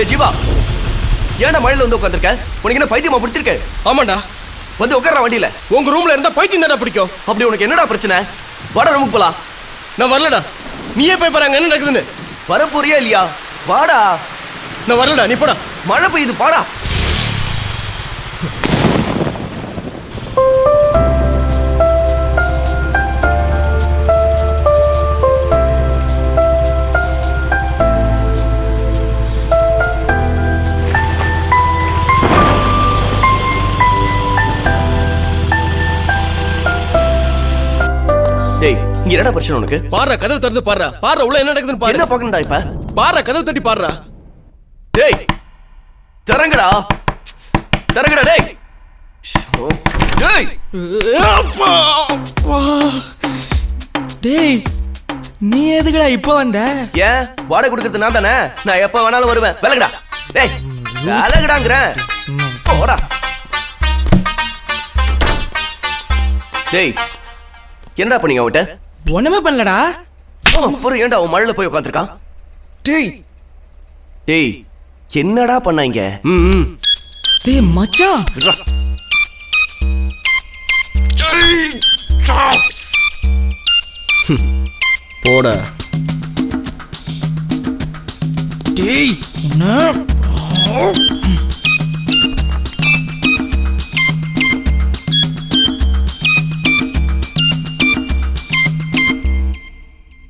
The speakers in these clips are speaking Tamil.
டேய் ஜீவா. ஏன்டா மழையில வந்து உட்காந்துருக்க உனக்கு என்ன பைத்தியமா பிடிச்சிருக்க? ஆமாண்டா. வந்து உட்கார வண்டியில. உங்க ரூம்ல இருந்தா பைத்தியம் தானே பிடிக்கும். அப்படி உனக்கு என்னடா பிரச்சனை? வாடா ரூமுக்கு போலாம். நான் வரலடா. நீயே போய் பாரு அங்க என்ன நடக்குதுன்னு. வர போறியா இல்லையா? வாடா. நான் வரலடா நீ போடா. மழை பெய்யுது பாடா என்னடா பிரச்சனை உனக்கு? பாடுறா கதவை திறந்து பாடுறா. பாடுறா உள்ள என்ன நடக்குதுன்னு என்ன பாரு பாக்கணும்டா இப்ப? பாடுறா கதவை தட்டி பாடுறா. டேய் தரங்கடா தரங்கடா டேய். ஷோ. டேய் டேய் நீ எதுக்குடா இப்போ வந்த? ஏன்? வாடகை கொடுக்கறது நான் தானே? நான் எப்ப வேணாலும் வருவேன். விலகுடா. டேய் விலகுடாங்கிறேன். போடா டேய் என்னடா பண்ணீங்க அவன்கிட்ட? ஒண்ணுமே பண்ணலடா. அப்புறம் ஏன்டா அவன் மழையில போய் உட்காந்துருக்கான் டேய். டேய் என்னடா பண்ணாங்க ம். டேய் மச்சான் போடா. டேய் உன்ன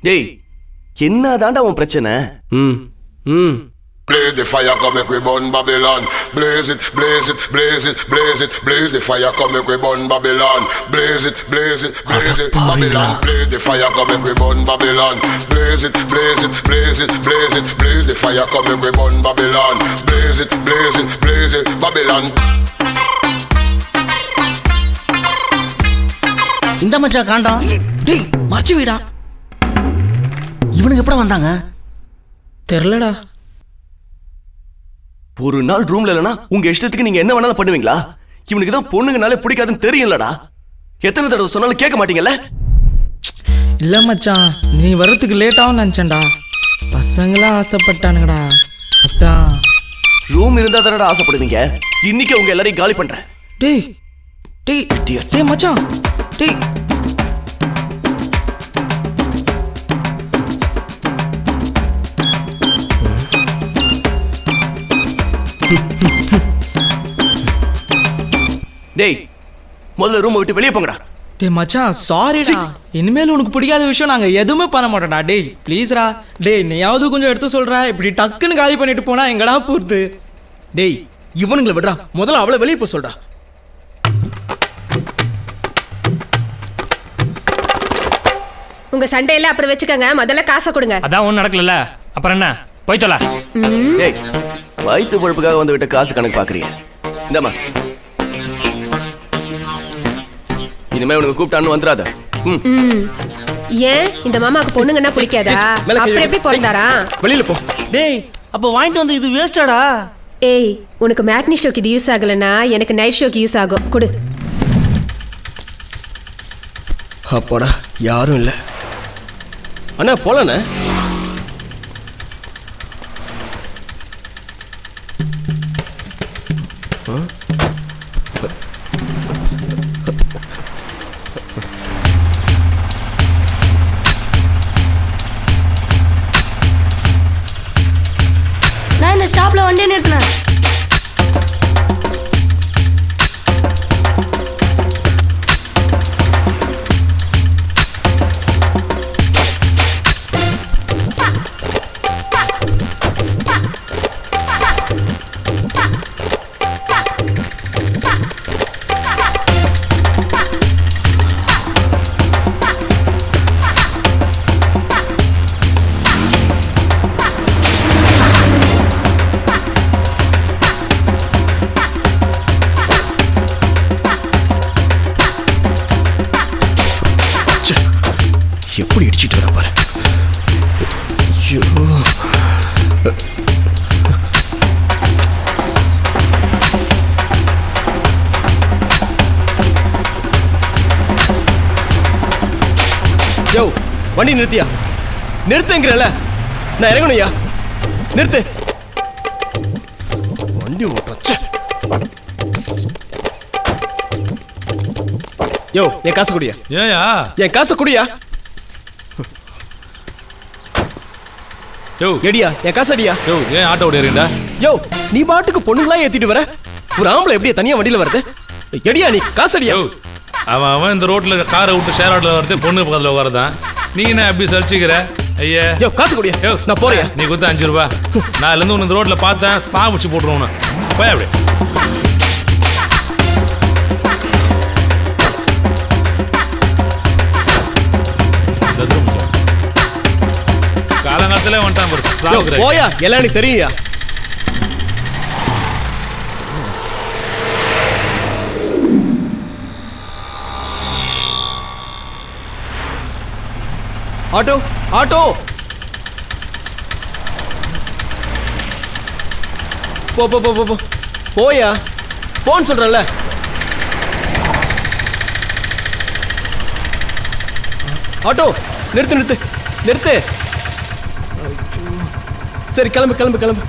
டேய் என்னதான்டா உன் பிரச்சனை ம் ம் Blaze the fire, come make we burn Babylon. Blaze it, blaze it, blaze it, blaze it, blaze the fire, come make we burn Babylon. Blaze it, blaze it, blaze it, Babylon. Blaze the fire, come make we burn Babylon. Blaze it, blaze it, blaze it, blaze it, blaze the fire, come make we burn Babylon. Blaze it, blaze it, blaze it, Babylon. இந்த மச்சான் காண்டாம் டேய் மறைச்சு வீடா இவனுக்கு எப்படா வந்தாங்க? தெரிலடா ஒரு நாள் ரூம்ல இல்லனா உங்க இஷ்டத்துக்கு நீங்க என்ன வேணாலும் பண்ணுவீங்களா? இவனுக்கு தான் பொண்ணுங்கனாலே பிடிக்காதுன்னு தெரியும்லடா. எத்தனை தடவை சொன்னாலும் கேட்க மாட்டீங்கல்ல? இல்ல மச்சான் நீ வர்றதுக்கு லேட் ஆகும் நினச்சேன்டா. பசங்களா ஆசைப்பட்டானுங்கடா. அதான். ரூம் இருந்தா தானடா ஆசைப்படுவீங்க? இன்னைக்கு உங்க எல்லாரையும் காலி பண்றேன். டேய் டேய். டேய் மச்சான் டேய். டேய் முதல்ல ரூமை விட்டு வெளியே போங்கடா. டேய் மச்சான் சாரிடா இனிமேல் உனக்கு பிடிக்காத விஷயம் நாங்க எதுவுமே பண்ண மாட்டோம்டா. டேய் ப்ளீஸ்ரா டேய் நீயாவது கொஞ்சம் எடுத்து சொல்றா. இப்படி டக்குன்னு காலி பண்ணிட்டு போனா எங்கடா போறது? டேய் இவனுங்களை விடுறா. முதல்ல அவளை வெளியே போக சொல்றா. உங்க சண்டையில அப்புறம் வச்சுக்கோங்க. முதல்ல காசை கொடுங்க. அதான் ஒன்றும் நடக்கல அப்புறம் என்ன? போய் தொலை டேய் வயிற்று பொழப்புக்காக வந்து விட்ட காசு கணக்கு பாக்குறீங்க இந்தாம்மா. இனிமே உனக்கு கூப்பிட்டான்னு வந்துடாத ம். ம். ஏன்? இந்த மாமாக்கு பொண்ணுங்கன்னா பிடிக்காதா? மேல கை அப்புறம். எப்படி பிறந்தாரா? வெளியில போ. டேய் அப்போ வாங்கிட்டு வந்து இது வேஸ்டாடா ஏய் உனக்கு மேட்னி ஷோக்கு இது யூஸ் ஆகலைன்னா எனக்கு நைட் ஷோக்கு யூஸ் ஆகும். கொடு. அப்பாடா யாரும் இல்லை. அண்ணா போலண்ணே. வண்டி நிறுத்தியா? நிறுத்துங்கிறல. நான் இறங்கணும்யா. நிறுத்து. வண்டி ஓட்டுறச்சே யோ என் காசு குடியா? ஏயா? என் காசு குடியா? யோ. எடியா என் காசு அடியா? யோ ஏன் ஆட்டோ ஓடிறீண்டா யோ நீ பாட்டுக்கு பொண்ணுங்களா ஏத்திட்டு வர? ஒரு ஆம்பளை எப்படியா தனியா வண்டியில வருது? எடியா நீ காசு அடியா? அவன் அவன் இந்த ரோட்ல காரை விட்டு ஷேர் ஆட்டோல வரது பொண்ணு பக்கத்துல உட்காரதான். நீ என்ன அப்படி சலிச்சுக்கிற? ஐயா. யோ காசு குடியா யோ. நான் போறியா நீ கொடுத்த அஞ்சு ரூபா. நான் இருந்து உன்னை ரோட்ல பார்த்தேன் சா வச்சு போட்டுருவோம். போய் அப்படி. காலங்காலத்திலே வந்துட்டான் போயா? எல்லாம் எனக்கு தெரியுயா ஆட்டோ ஆட்டோ. போ போ போ போ போ. போயா போன்னு சொல்றேன்ல ஆட்டோ நிறுத்து நிறுத்து நிறுத்து. சரி கிளம்பு கிளம்பு கிளம்பு.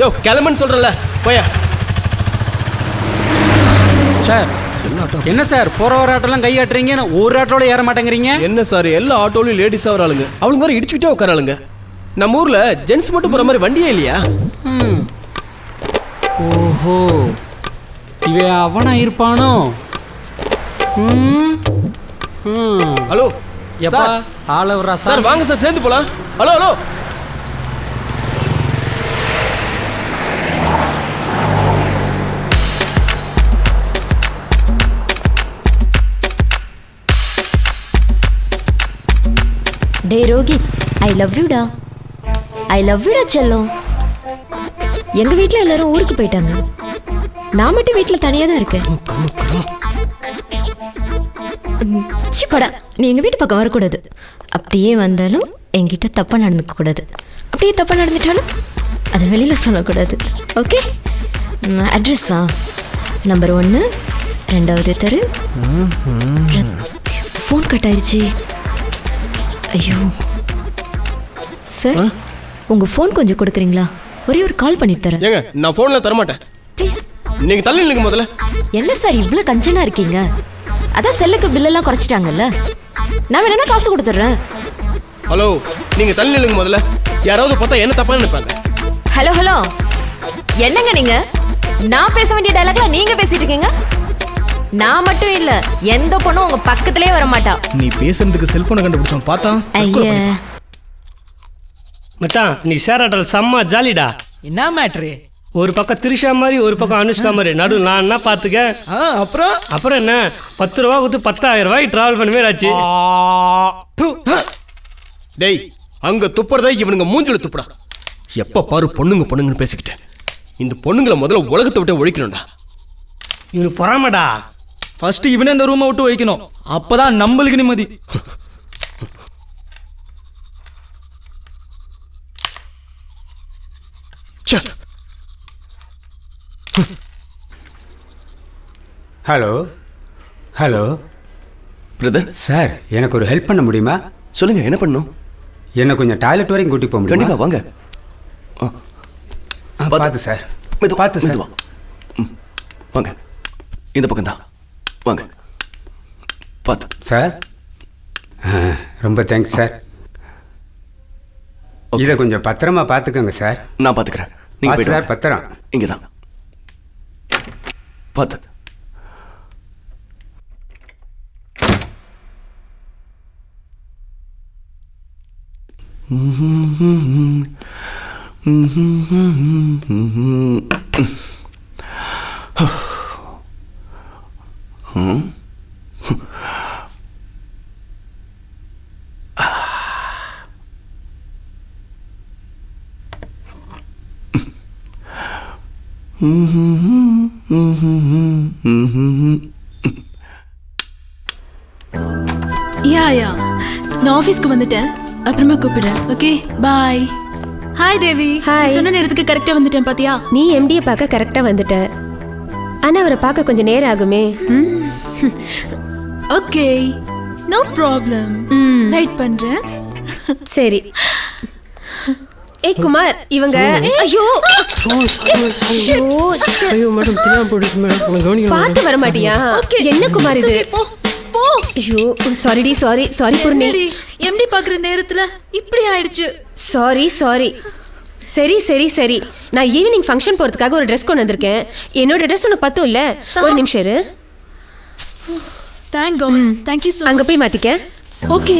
யோ கிளம்புன்னு சொல்றேன்ல போயா சார் என்ன சார் போற ஒரு ஆட்டோலாம் கை ஆட்டுறீங்க? நான் ஒரு ஆட்டோட ஏற மாட்டேங்கிறீங்க? என்ன சார் எல்லா ஆட்டோலையும் லேடிஸாக வராளுங்க. அவளுங்க மாதிரி இடிச்சுக்கிட்டே உட்காராளுங்க நம்ம ஊர்ல ஜென்ஸ் மட்டும் போற மாதிரி வண்டியே இல்லையா. ஓஹோ. இவன் அவனா இருப்பானோ? ம். ம். ஹலோ. எப்பா சார். ஆள வர்றா சார். வாங்க சார் சேர்ந்து போலாம். Hello hello. Day Rohit I love யூடா ஐ லவ் யூடா செல்லம். எங்க வீட்ல எல்லாரும் ஊருக்கு போயிட்டாங்க. நான் மட்டும் வீட்ல தனியா தான் இருக்கேன். ம், சி படா. நீ எங்க வீட்டு பக்கம் வரக்கூடாது. அப்படியே வந்தாலும் என்கிட்ட தப்பா நடந்துக்க கூடாது. அப்படியே தப்பா நடந்துட்டாலும் அதை வெளியில சொல்லக்கூடாது. ஓகே? அட்ரஸா நம்பர் ஒன்று ரெண்டாவது தெரு. ஃபோன் கட் ஆயிடுச்சு. ஐயோ. சார் உங்க ஃபோன் கொஞ்சம் கொடுக்குறீங்களா? ஒரே ஒரு கால் பண்ணிட்டு தரேன். ஏங்க நான் ஃபோன்ல தர மாட்டேன் ப்ளீஸ் நீங்க தள்ளி நில்லுங்க முதல்ல. என்ன சார் இவ்வளோ கஞ்சனா இருக்கீங்க? அதான் செல்லுக்கு பில்லெல்லாம் குறைச்சிட்டாங்கல்ல. நான் வேணா காசு கொடுத்துட்றேன். ஹலோ நீங்க தள்ளி நில்லுங்க முதல்ல. யாராவது பார்த்தா என்ன தப்பா நினைப்பாங்க? ஹலோ ஹலோ என்னங்க நீங்க? நான் பேச வேண்டிய டைலாக்ல நீங்க பேசிட்டு இருக்கீங்க? நான் மட்டும் இல்ல எந்த பொண்ணும் உங்க பக்கத்திலே வர மாட்டா நீ பேசுறதுக்கு செல்போனை கண்டுபிடிச்சோம் பார்த்தா ஐயா. மச்சான் நீ ஷேர் ஆட்டோல செம்ம ஜாலிடா. என்ன மேட்ரு ஒரு பக்கம் திரிஷா மாதிரி ஒரு பக்கம் அனுஷ்கா மாதிரி. நடு நான் என்ன பார்த்துக்க? ஆ அப்புறம்? அப்புறம் என்ன? பத்து ரூபா கொடுத்து பத்தாயிரம் ரூபாய் டிராவல் பண்ண மாதிரி ஆச்சு. டேய் அங்க துப்புறதா இவனுங்க மூஞ்சில துப்புடா. எப்ப பாரு பொண்ணுங்க பொண்ணுங்கன்னு பேசிக்கிட்டேன் இந்த பொண்ணுங்களை முதல்ல உலகத்தை விட்டு ஒழிக்கணும்டா. இவனுக்கு பொறாமடா. ஃபர்ஸ்ட் இவனே இந்த ரூமை விட்டு வைக்கணும். அப்பதான் நம்மளுக்கு நிம்மதி. ஹலோ ஹலோ பிரதர் சார் எனக்கு ஒரு ஹெல்ப் பண்ண முடியுமா? சொல்லுங்க என்ன பண்ணணும் என்னை கொஞ்சம் டாய்லெட் வரைக்கும் கூட்டி போக கண்டிப்பா முடியுமா வாங்க. ஆ, பார்த்து சார் மெது பார்த்து சார் வாங்க. இந்த பக்கம் தான் வாங்க. பார்த்து சார்? ரொம்ப தேங்க்ஸ் சார். இதை கொஞ்சம் பத்திரமா பார்த்துக்கோங்க சார். நான் பார்த்துக்கிறேன். நீங்க பார்த்து போயிட்டு சார். பத்திரம். இங்கே தான் பார்த்து யா யா நான் ஆஃபீஸ்க்கு வந்துட்டேன். அப்புறமா கூப்பிடுறேன். Okay bye hi Devi Hi. சொன்ன நேரத்துக்கு கரெக்டா வந்துட்டேன் பாத்தியா? நீ எம்டியை பார்க்க கரெக்டாக வந்துட்ட. ஆனால் அவரை பார்க்க கொஞ்சம் நேரம் ஆகுமே. ஓகே. No problem. வெயிட் பண்றேன். சரி. ஏய் குமார் இவங்க ஐயோ. ஐயோ, மேடம் தெரியாம போயிடுச்சு மேடம். பார்த்து வர மாட்டியா? என்ன குமார் இது? போ போ. ஐயோ சாரிடி சாரி சாரி பூர்ணி எம்டி பாக்குற நேரத்துல இப்படி ஆயிடுச்சு? சாரி சாரி சரி சரி சரி. நான் ஈவினிங் ஃபங்க்ஷன் போறதுக்காக ஒரு ட்ரெஸ் கொண்டு வந்திருக்கேன். என்னோட ட்ரெஸ் உனக்கு பத்தும் இல்ல? ஒரு நிமிஷம் இரு. Thank God thank you so அங்க போய் மாத்திக்க. Okay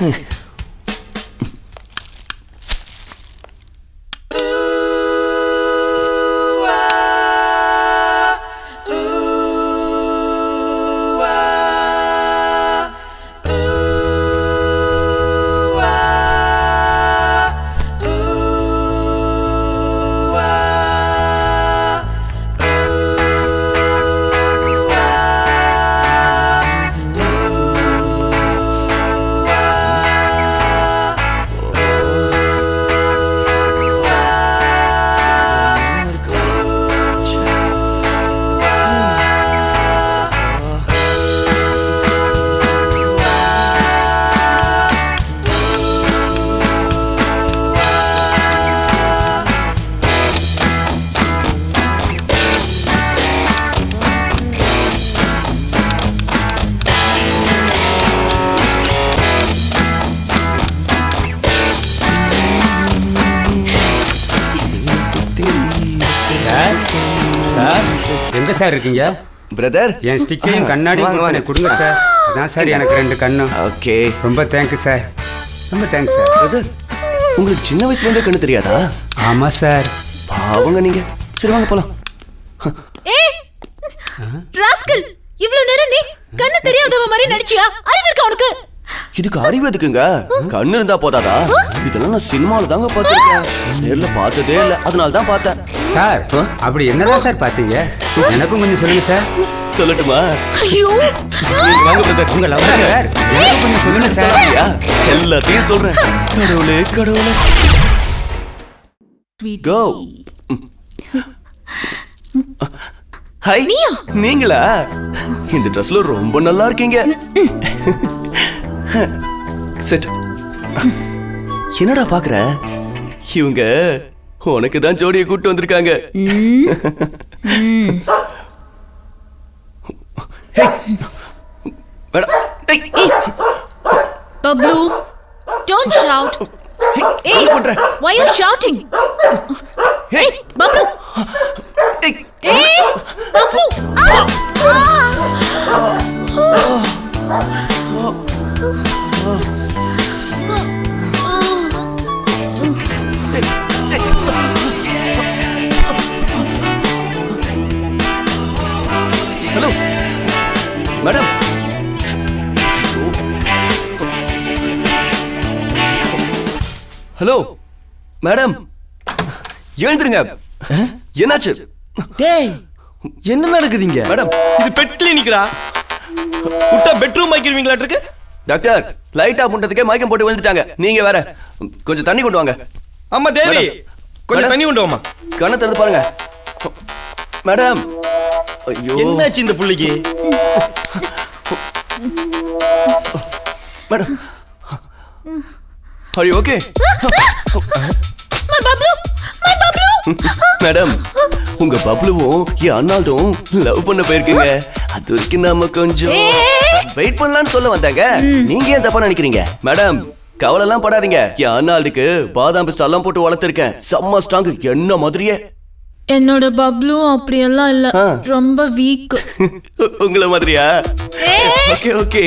Hmm. எங்க சார் இருக்கீங்க? பிரதர் என் ஸ்டிக்கையும் கண்ணாடியும். கொடுங்க சார். அதான் சார் எனக்கு ரெண்டு கண்ணும் ஓகே ரொம்ப தேங்க்யூ சார். ரொம்ப தேங்க்ஸ் சார். பிரதர் உங்களுக்கு சின்ன வயசுல இருந்தே கண்ணு தெரியாதா? ஆமாம் சார். பாவங்க நீங்க. சரி வாங்க போலாம். ஏய் ராஸ்கல் இவ்ளோ நேரம் நீ கண்ணு தெரியாதவ மாதிரி நடிச்சியா? அறிவு இருக்கா உனக்கு? இதுக்கு அறிவு எதுக்குங்க? கண்ணு இருந்தா போதாதா? இதெல்லாம் நான் சினிமால தாங்க பார்த்திருக்கேன். நேர்ல பார்த்ததே இல்ல. அதனால தான் பார்த்தேன். சார்? அப்படி என்னதான் சார் பார்த்தீங்க? எனக்கும் கொஞ்சம் சொல்லுங்க சார். சொல்லட்டுமா? ஐயோ. வாங்க பிரதர் உங்க லவ் சார்? எனக்கும் கொஞ்சம் சொல்லுங்க சார். சரியா? எல்லாத்தையும் சொல்றேன். கடவுளே கடவுளே. கோ ஹாய் நீங்களா? இந்த ட்ரெஸ்ல ரொம்ப நல்லா இருக்கீங்க. செட். என்னடா பாக்குற? இவங்க உனக்கு தான் ஜோடியை கூட்டு வந்திருக்காங்க. பப்ளு டோன்ட் ஷவுட் ஏய் என்ன பண்ற? why மேடம் எழுந்துருங்க. என்னாச்சு? டேய் என்ன நடக்குதுங்க? மேடம் இது பெட் கிளினிக்டா? விட்டா பெட்ரூம் ஆக்கிடுவீங்களாட்டு இருக்கு டாக்டர் லைட் ஆஃப் பண்றதுக்கே மயக்கம் போட்டு விழுந்துட்டாங்க. நீங்க வேற கொஞ்சம் தண்ணி கொண்டு வாங்க. அம்மா தேவி. கொஞ்சம். தண்ணி கொண்டு வாமா கண்ணை திறந்து பாருங்க. மேடம் ஐயோ. என்னாச்சு இந்த புள்ளிக்கு? Madam are you okay my Bablu my Bablu madam உங்க பப்ளுவும் என் அண்ணால்டும் லவ் பண்ண போயிருக்கீங்க. அது வரைக்கும் நாம கொஞ்சம் வெயிட் பண்ணலாம்னு சொல்ல வந்தாங்க. நீங்க ஏன் தப்பா நினைக்கிறீங்க? மேடம் கவலை எல்லாம் படாதீங்க. என் அண்ணாளுக்கு பாதாம் பிஸ்ட் எல்லாம் போட்டு வளர்த்திருக்கேன். செம்ம ஸ்ட்ராங் என்ன மாதிரியே? என்னோட பப்ளு அப்படியெல்லாம் இல்ல. ரொம்ப வீக் உங்களை மாதிரியா. Okay okay.